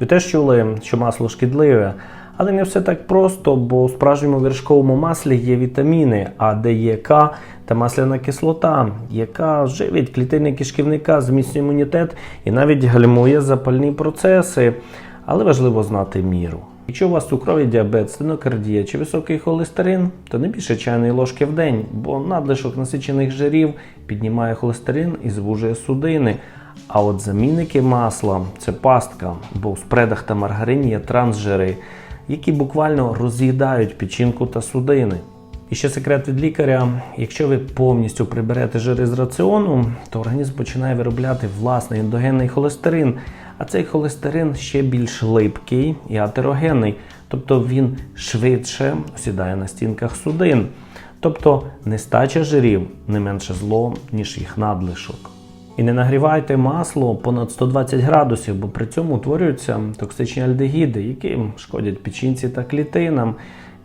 Ви теж чули, що масло шкідливе, але не все так просто, бо у справжньому вершковому маслі є вітаміни, А, де є К та масляна кислота, яка живить клітини кишківника, зміцнює імунітет і навіть гальмує запальні процеси. Але важливо знати міру. Якщо у вас цукровий діабет, стенокардія чи високий холестерин, то не більше чайної ложки в день, бо надлишок насичених жирів піднімає холестерин і звужує судини. А от замінники масла це пастка, бо в спредах та маргарині є трансжири, які буквально роз'їдають печінку та судини. І ще секрет від лікаря: якщо ви повністю приберете жири з раціону, то організм починає виробляти власний ендогенний холестерин. А цей холестерин ще більш липкий і атерогенний, тобто він швидше осідає на стінках судин. Тобто нестача жирів не менше зло, ніж їх надлишок. І не нагрівайте масло понад 120 градусів, бо при цьому утворюються токсичні альдегіди, які шкодять печінці та клітинам.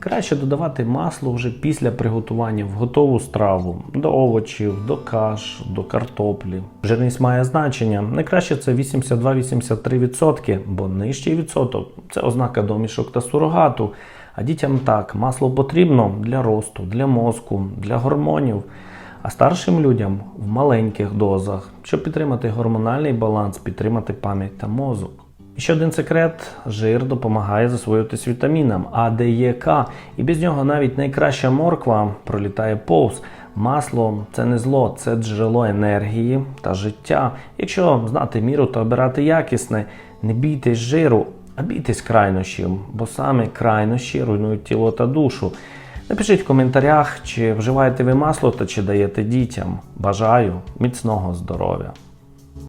Краще додавати масло вже після приготування в готову страву до овочів, до каш, до картоплі. Жирність має значення. Найкраще це 82-83%, бо нижчий відсоток це ознака домішок та сурогату. А дітям так, масло потрібно для росту, для мозку, для гормонів. А старшим людям в маленьких дозах, щоб підтримати гормональний баланс, підтримати пам'ять та мозок. Ще один секрет: жир допомагає засвоюватись вітамінам А, Д, Е, К. І без нього навіть найкраща морква пролітає повз. Масло це не зло, це джерело енергії та життя. Якщо знати міру та обирати якісне, не бійтесь жиру, а бійтесь крайнощів, бо саме крайнощі руйнують тіло та душу. Напишіть в коментарях, чи вживаєте ви масло та чи даєте дітям. Бажаю міцного здоров'я!